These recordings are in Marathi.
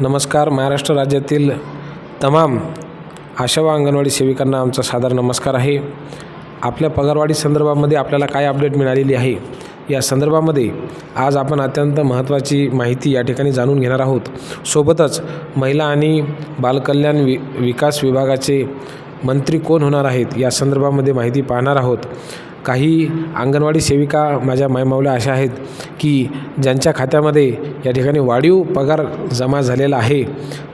नमस्कार महाराष्ट्र राज्यातील तमाम आशा व अंगणवाडी सेविकांना आमचा सादर नमस्कार आहे. आपल्या पगारवाढी संदर्भामध्ये आपल्याला काय अपडेट मिळालेली आहे? या संदर्भामध्ये आज आपण अत्यंत महत्त्वाची माहिती या ठिकाणी जाणून घेणार आहोत. सोबतच महिला आणि बालकल्याण वि विकास विभागाचे मंत्री कोण होणार आहेत या संदर्भामध्ये माहिती पाहणार आहोत. काही अंगणवाडी सेविका माझ्या मायमावल्या अशा आहेत. की ज्यांच्या खात्यामध्ये या ठिकाणी वाढीव पगार जमा झालेला आहे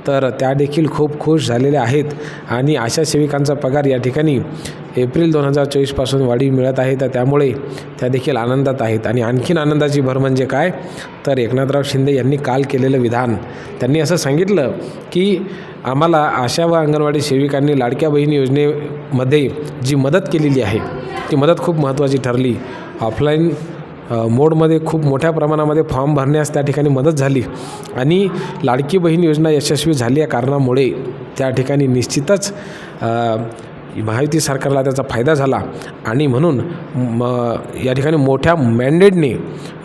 तर त्या देखील खूप खुश झालेल्या आहेत. आणि आशा सेविकांचा पगार या ठिकाणी एप्रिल दोन हजार चोवीसपासून वाढीव मिळत आहे तर त्यामुळे त्या देखील आनंदात आहेत. आणि आणखीन आनंदाची भर म्हणजे काय? तर एकनाथराव शिंदे यांनी काल केलेलं विधान. त्यांनी असं सांगितलं की आम्हाला आशा व अंगणवाडी सेविकांनी लाडक्या बहीण योजनेमध्ये जी मदत केलेली आहे ती मदत खूप महत्त्वाची ठरली. ऑफलाईन मोडमध्ये खूप मोठ्या प्रमाणामध्ये फॉर्म भरण्यास त्या ठिकाणी मदत झाली. आणि लाडकी बहीण योजना यशस्वी झाली या कारणामुळे त्या ठिकाणी निश्चितच महायुती सरकारला त्याचा फायदा झाला. आणि म्हणून म या ठिकाणी मोठ्या मॅन्डेटने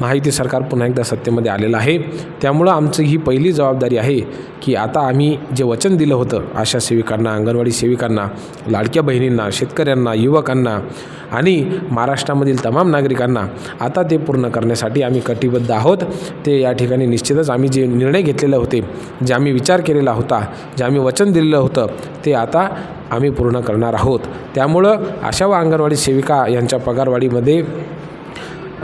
महायुती सरकार पुन्हा एकदा सत्तेमध्ये आलेलं आहे. त्यामुळं आमची ही पहिली जबाबदारी आहे की आता आम्ही जे वचन दिलं होतं आशा सेविकांना अंगणवाडी सेविकांना लाडक्या बहिणींना शेतकऱ्यांना युवकांना आणि महाराष्ट्रामधील तमाम नागरिकांना आता ते पूर्ण करण्यासाठी आम्ही कटिबद्ध आहोत. ते या ठिकाणी निश्चितच आम्ही जे निर्णय घेतलेले होते जे आम्ही विचार केलेला होता जे आम्ही वचन दिलेलं होतं ते आता आम्ही पूर्ण करणार आहोत. त्यामुळं आशा व अंगणवाडी सेविका यांच्या पगारवाढीमध्ये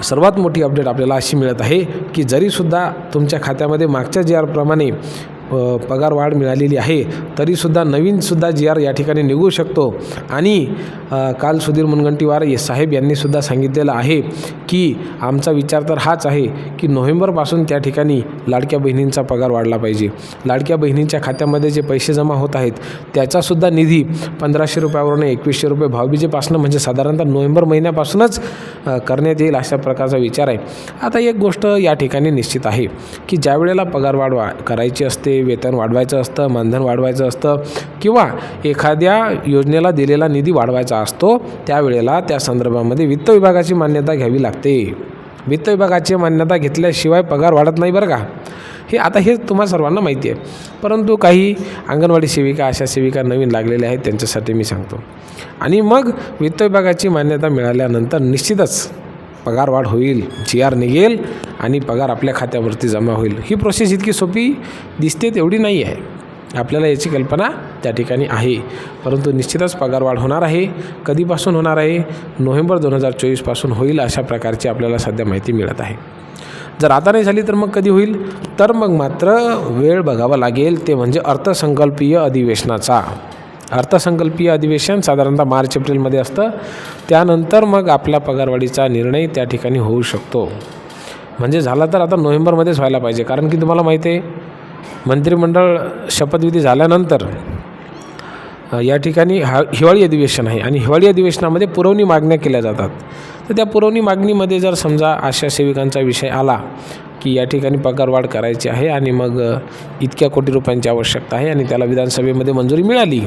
सर्वात मोठी अपडेट आपल्याला अशी मिळत आहे की जरीसुद्धा तुमच्या खात्यामध्ये मागच्या जी आरप्रमाणे पगार वाढ मिळालेली आहे तरीसुद्धा नवीनसुद्धा जी आर या ठिकाणी निघू शकतो. आणि काल सुधीर मुनगंटीवार ये साहेब यांनीसुद्धा सांगितलेलं आहे की आमचा विचार तर हाच आहे की नोव्हेंबरपासून त्या ठिकाणी लाडक्या बहिणींचा पगार वाढला पाहिजे. लाडक्या बहिणींच्या खात्यामध्ये जे पैसे जमा होत आहेत त्याचासुद्धा निधी पंधराशे रुपयावरून एकवीसशे रुपये भावबीजेपासून म्हणजे साधारणतः नोव्हेंबर महिन्यापासूनच करण्यात येईल अशा प्रकारचा विचार आहे. आता एक गोष्ट या ठिकाणी निश्चित आहे की ज्या वेळेला पगार वाढ वा करायची असते वेतन वाढवायचं असतं मानधन वाढवायचं असतं किंवा एखाद्या योजनेला दिलेला निधी वाढवायचा असतो त्यावेळेला त्या संदर्भामध्ये वित्त विभागाची मान्यता घ्यावी लागते. वित्त विभागाची मान्यता घेतल्याशिवाय पगार वाढत नाही बरं का? हे आता हे तुम्हा सर्वांना माहिती आहे. परंतु काही अंगणवाडी सेविका अशा सेविका नवीन लागलेल्या आहेत त्यांच्यासाठी मी सांगतो. आणि मग वित्त विभागाची मान्यता मिळाल्यानंतर निश्चितच पगार वाढ होईल जी आर निघेल आणि पगार आपल्या खात्यावरती जमा होईल. ही प्रोसेस इतकी सोपी दिसते तेवढी नाही आहे. आपल्याला याची कल्पना त्या ठिकाणी आहे. परंतु निश्चितच पगार वाढ होणार आहे. कधीपासून होणार आहे? नोव्हेंबर दोन हजार चोवीसपासून होईल अशा प्रकारची आपल्याला सध्या माहिती मिळत आहे. जर आता नाही झाली तर मग कधी होईल? तर मग मात्र वेळ बघावा लागेल. ते म्हणजे अर्थसंकल्पीय अधिवेशनाचा. अर्थसंकल्पीय अधिवेशन साधारणतः मार्च एप्रिलमध्ये असतं. त्यानंतर मग आपला पगारवाढीचा निर्णय त्या ठिकाणी होऊ शकतो. म्हणजे झाला तर आता नोव्हेंबरमध्येच व्हायला पाहिजे. कारण की तुम्हाला माहिती आहे मंत्रिमंडळ शपथविधी झाल्यानंतर या ठिकाणी हा हिवाळी अधिवेशन आहे आणि हिवाळी अधिवेशनामध्ये पुरवणी मागण्या केल्या जातात. तर त्या पुरवणी मागणीमध्ये जर समजा आशा सेविकांचा विषय आला की या ठिकाणी पगारवाढ करायची आहे आणि मग इतक्या कोटी रुपयांची आवश्यकता आहे आणि त्याला विधानसभेमध्ये मंजुरी मिळाली.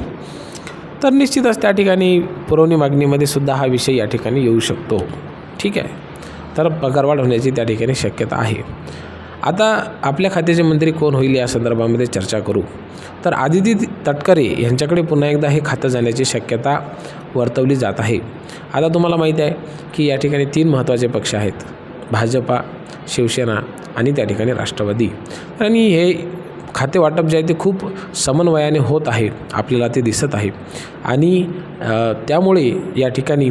तर निश्चितच त्या ठिकाणी पुरवणी मागणीमध्ये सुद्धा हा विषय या ठिकाणी येऊ शकतो. ठीक आहे? तर पगारवाढ होण्याची त्या ठिकाणी शक्यता आहे. आता आपल्या खात्याचे मंत्री कोण होईल या संदर्भामध्ये चर्चा करू. तर आदिती तटकरे यांच्याकडे पुन्हा एकदा हे खातं जाण्याची शक्यता वर्तवली जात आहे. आता तुम्हाला माहीत आहे की या ठिकाणी तीन महत्त्वाचे पक्ष आहेत. भाजपा शिवसेना आणि त्या ठिकाणी राष्ट्रवादी. आणि हे खाते वाटप जे आहे ते खूप समन्वयाने होत आहे आपल्याला ते दिसत आहे. आणि त्यामुळे या ठिकाणी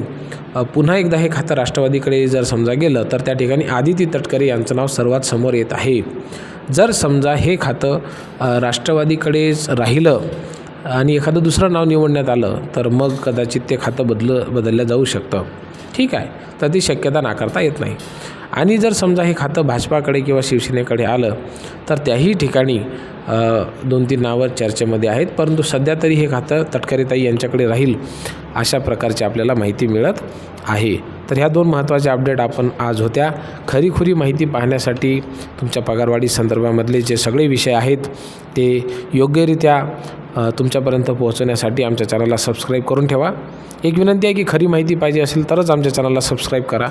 पुन्हा एकदा हे खातं राष्ट्रवादीकडे जर समजा गेलं तर त्या ठिकाणी आदिती तटकरे यांचं नाव सर्वात समोर येत आहे. जर समजा हे खातं राष्ट्रवादीकडेच राहिलं आणि एखादं दुसरं नाव निवडण्यात आलं तर मग कदाचित ते खातं बदलं बदललं जाऊ शकतं. ठीक आहे. तर ती शक्यता नाकारता येत नाही. आणि जर समजा हे खातं भाजपाकडे किंवा शिवसेनेकडे आलं तर त्याही ठिकाणी दोन तीन नावं चर्चेमध्ये आहेत. परंतु सध्या तरी हे खातं तटकरेताई यांच्याकडे राहील अशा प्रकारची आपल्याला माहिती मिळत आहे. तर ह्या दोन महत्त्वाच्या अपडेट आपण आज होत्या. खरीखुरी माहिती पाहण्यासाठी तुमच्या पगारवाढी संदर्भामधले जे सगळे विषय आहेत ते योग्यरित्या तुमच्यापर्यंत पोहोचवण्यासाठी आमच्या चॅनलला सबस्क्राईब करून ठेवा. एक विनंती आहे की खरी माहिती पाहिजे असेल तरच आमच्या चॅनलला सबस्क्राईब करा.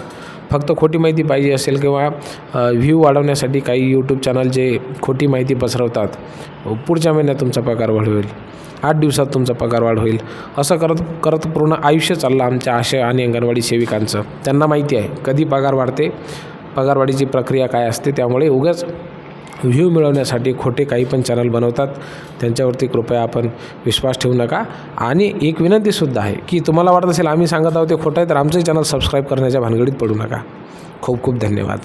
फक्त खोटी माहिती पाहिजे असेल किंवा व्ह्यू वाढवण्यासाठी काही यूट्यूब चॅनल जे खोटी माहिती पसरवतात पुढच्या महिन्यात तुमचा पगार वाढ होईल. आठ दिवसात तुमचा पगार वाढ होईल. असं करत करत पूर्ण आयुष्य चाललं आमच्या आशा आणि अंगणवाडी सेविकांचं. त्यांना माहिती आहे कधी पगार वाढते पगारवाढीची प्रक्रिया काय असते त्यामुळे उगाच व्ह्यू मिळवण्यासाठी खोटे काही पण चॅनल बनवतात. त्यांच्यावरती कृपया आपण विश्वास ठेवू नका. आणि एक विनंतीसुद्धा आहे की तुम्हाला वाटत असेल आम्ही सांगत आहोत ते खोटं आहे तर आमचंही चॅनल सबस्क्राईब करण्याच्या भानगडीत पडू नका. खूप खूप धन्यवाद.